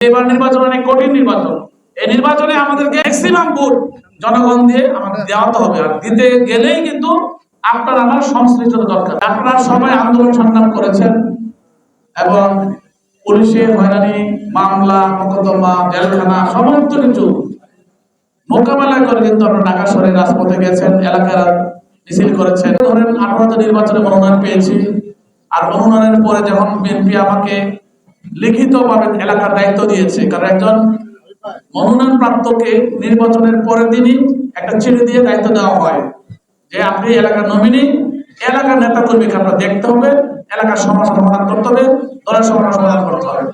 এবার নির্বাচন অনেক কঠিন নির্বাচন। এই নির্বাচনে আমাদেরকে ম্যাক্সিমাম ভোট জনগণ দিয়ে আমাদের দেওয়াতে হবে। আর দিতে গেলেই কিন্তু আপনার আমার সংশ্লিষ্টতা দরকার। আপনারা সবাই আন্দোলন সংগ্রাম করেছেন এবং পুলিশের হয়রানি, মামলা, মোকদ্দমা, জেলখানা, সমস্ত কিছু মোকাবেলা করে কিন্তু আপনার ঢাকা শহরের রাজপথে গেছেন, এলাকার মিছিল করেছেন। ধরেন আঠারোতে নির্বাচনে মনোনয়ন পেয়েছি। আর মনোনয়নের পরে যখন বিএনপি আমাকে লিখিতভাবে এলাকার দায়িত্ব দিয়েছে। কারণ একজন মনোনয়ন প্রাপ্তকে নির্বাচনের পরের দিনই একটা চিঠি দিয়ে দায়িত্ব দেওয়া হয় যে, আপনি এলাকার নমিনি এলাকার নেতা কর্মীকে আপনার দেখতে হবে, এলাকার সমস্যা সমাধান করতে হবে, দলের সমস্যা সমাধান করতে হবে।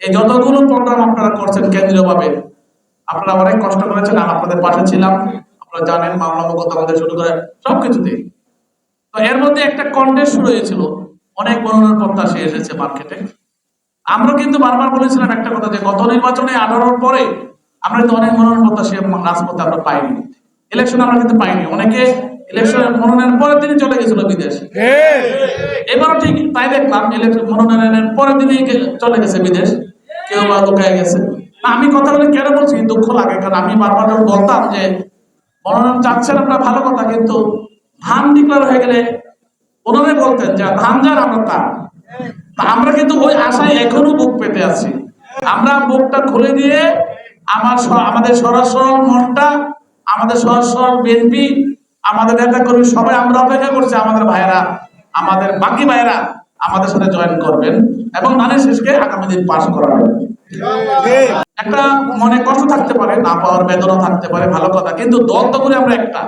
এই যতগুলো প্রোগ্রাম আপনারা করছেন কেন্দ্রীয়ভাবে, আপনারা অনেক কষ্ট করেছেন আপনাদের পাশে ছিলাম, আপনারা জানেন মামলা মোকদ্দমা থেকে শুরু করে সবকিছুতে। তো এর মধ্যে একটা কন্টেস্ট শুরু হয়েছিল অনেক মনোনয়ন প্রত্যাশী এসেছে মার্কেটে। আমরা কিন্তু বারবার বলেছিলাম একটা কথা যে গত নির্বাচনে আঠারোর পরে আমরা কিন্তু অনেক মনোনয়ন প্রত্যাশী রাজপথে আমরা পাইনি। ইলেকশন আমরা কিন্তু পাইনি। অনেকে ইলেকশনের মনোনয়নের পরের দিনই চলে গেছিল বিদেশে। এবারও ঠিক তাই দেখলাম ইলেকশন মনোনয়নের পরের দিনই চলে গেছে বিদেশ। কেউ বা লুকায় গেছে। না, আমি কথা বলে কেন বলছি? দুঃখ লাগে কারণ আমি বারবার যখন বলতাম যে মনোনয়ন চাচ্ছেন আপনার ভালো কথা কিন্তু ধান ডিক্লার হয়ে গেলে ওনারে বলতেন যে ধান যার আমরা তার। আমরা কিন্তু ওই আশায় এখনও বুক পেতে আছি। আমরা বুকটা খুলে দিয়ে আমার আমাদের সরাসর মনটা, আমাদের সরাসর বিএনপি আমাদের নেতা কর্মী সবাই আমরা অপেক্ষা করছি, আমাদের ভাইয়েরা, আমাদের বাকি ভাইয়েরা আমাদের সাথে জয়েন করবেন এবং নানের শেষকে আগামী দিন পাশ করাবেন। একটা মনে কষ্ট থাকতে পারে না পাওয়ার বেদনা থাকতে পারে ভালো কথা কিন্তু দল তো করে আমরা একটা।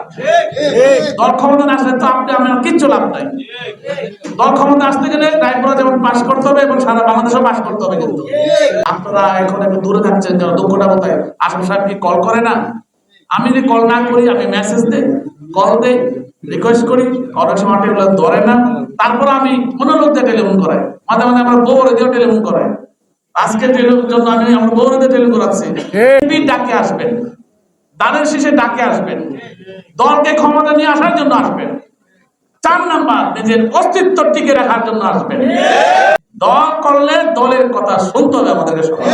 দল ক্ষমতা আসলে তো আপনি আমার কিচ্ছু লাভ নাই। দল ক্ষমতা আসতে গেলে রায়পুরা যেমন পাশ করতে হবে এবং সারা বাংলাদেশও পাশ করতে হবে কিন্তু। আপনারা এখন একটু দূরে থাকছেন যেন দুঃখটা কোথায় আসম সাহেব কি কল করে না? আমি যদি কল না করি আমি মেসেজ দেই কল দেই রিকোয়েস্ট করি অনেক সময় ধরে না। তারপর আমি অনুরোধ দিয়ে টেলিফোন করাই। মাঝে মাঝে আমার বউ দিয়েও টেলিফোন করাই। আজকে টেলিফোন জন্য আমি আমার দিয়ে টেলিফোন করাচ্ছি ডাকে আসবেন। দানের শেষে ডাকে আসবেন। দলকে ক্ষমতা নিয়ে আসার জন্য আসবেন। চার নাম্বার নিজের অস্তিত্ব টিকে রাখার জন্য আসবেন। দল করলে দলের কথা শুনতে হবে আমাদেরকে সবাই।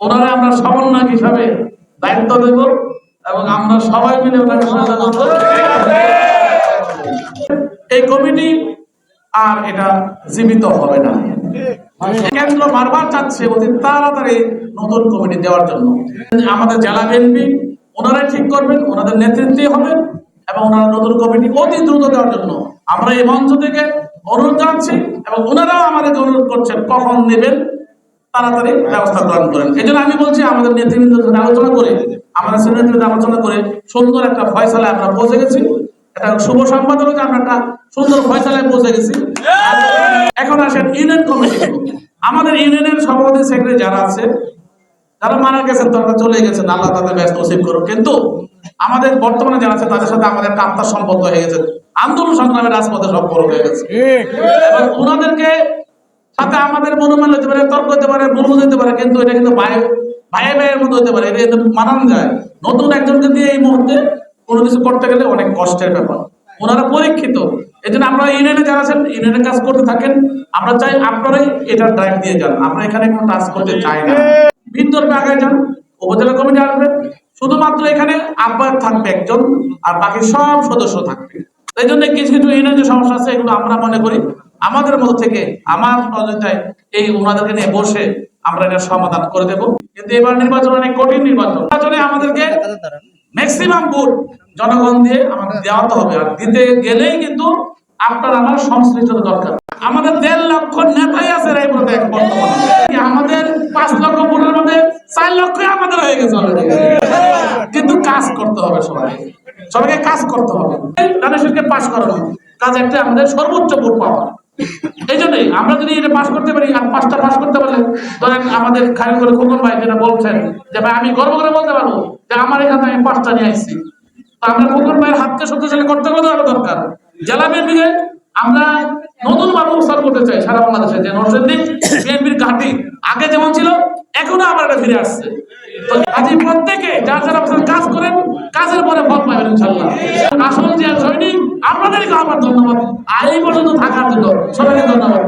ওনারা আমরা সমন্বয় হিসাবে দায়িত্ব দেব এবং আমরা সবাই মিলে ওনাকে সহায়তা করব। এই কমিটি আর এটা জীবিত হবে না। কেন্দ্র বারবার চাচ্ছে অতি তাড়াতাড়ি নতুন কমিটি দেওয়ার জন্য। আমাদের জেলা বিএনপি ওনারাই ঠিক করবেন, ওনাদের নেতৃত্বে হবে এবং ওনারা নতুন কমিটি অতি দ্রুত দেওয়ার জন্য আমরা এই মঞ্চ থেকে অনুরোধ জানাচ্ছি এবং ওনারাও আমাদেরকে অনুরোধ করছেন কখন নেবেন, তাড়াতাড়ি ব্যবস্থা গ্রহণ করেন। এই আমি বলছি, আমাদের নেতৃবৃন্দের সাথে আলোচনা করে, আমাদের সিনিয়রদের আলোচনা করে সুন্দর একটা ফয়সালায় আমরা পৌঁছে গেছি। এটা শুভ সংবাদ হলো যে আমরা সুন্দর ফয়সালায় পৌঁছে গেছি। এখন আসেন ইউনিয়ন কমিটি। আমাদের ইউনিয়নের সভাপতি সেক্রেটারি যারা আছে যারা মারা গেছেন তারা চলে গেছেন আল্লাহ তাদের ব্যস্ত নসিব করুন কিন্তু আমাদের বর্তমানে যারা আছে, তাদের সাথে আমাদের আত্মার সম্পর্ক হয়ে গেছে। আন্দোলন সংগ্রামের রাজপথে সম্পর্ক হয়ে গেছে। ওনাদেরকে সাথে আমাদের মনোমান হতে পারে, তর্ক হতে পারে, ভুল হতে পারে, কিন্তু এটা কিন্তু ভাই ভাই ভাইয়ের মতো হতে পারে। এটা মানানো যায়। নতুন একজনকে দিয়ে এই মুহূর্তে কোনো কিছু করতে গেলে অনেক কষ্টের ব্যাপার। ওনারা পরীক্ষিত। এই জন্য আপনারা ইউনিয়নে যারা আছেন ইউনিয়নের কাজ করতে থাকেন, আমরা চাই আপনারাই এটা ড্রাইভ দিয়ে যান। আমরা এখানে কোনো কাজ করতে চাই না। ভিতরবে আগে যান, উপজেলা কমিটি আসবে। শুধুমাত্র এখানে আহ্বায়ক থাকবে একজন, আর বাকি সব সদস্য থাকবে। এই জন্য কিছু কিছু ইউনিয়নের সমস্যা আছে, এগুলো আমরা মনে করি। আমাদের মধ্যে থেকে, আমার সহযোগিতায় এই ওনাদেরকে নিয়ে বসে আমরা এটা সমাধান করে দেব। কিন্তু এবার নির্বাচন অনেক কঠিন নির্বাচন। নির্বাচনে আমাদেরকে ম্যাক্সিমাম ভোট জনগণ দিয়ে আমাদের দেওয়াতে হবে। আর দিতে গেলেই কিন্তু আপনার আমার সংশ্লিষ্টতা দরকার। আমাদের দেড় লক্ষ নেতাই আছে বর্তমানে। আমাদের পাঁচ লক্ষ ভোটের মধ্যে চার লক্ষ আমাদের হয়ে গেছে। কিন্তু কাজ করতে হবে সবাই। সবাইকে কাজ করতে হবে। গণেশকে পাশ করানো কাজ একটা আমাদের সর্বোচ্চ ভোট পাওয়া। এই জন্যই আমরা যদি এটা পাশ করতে পারি, আর পাঁচটা পাশ করতে পারলে, ধরেন আমাদের খালি করে খোকন ভাই যেটা বলছেন, যে ভাই আমি গর্ব করে বলতে পারব আমার এখানে আমি পাঁচটা নিয়ে আসছি। তো আমরা খোকন ভাইয়ের হাতকে শক্তিশালী করতে গেলে আরও দরকার। জেলা বিএনপিকে আমরা নতুন ভাবে উৎসাহ করতে চাই সারা বাংলাদেশে, যে নরসিংদী বিএনপির ঘাঁটি আগে যেমন ছিল, এখনও আবার এটা ফিরে আসছে। আজ প্রত্যেকে যার যারা কাজ করেন, কাজের পরে ফল পাবেন ইনশাল্লাহ আসল যে সৈনিক আপনাদেরকে আমার ধন্যবাদ। আর এই পর্যন্ত থাকার জন্য সবাইকে ধন্যবাদ।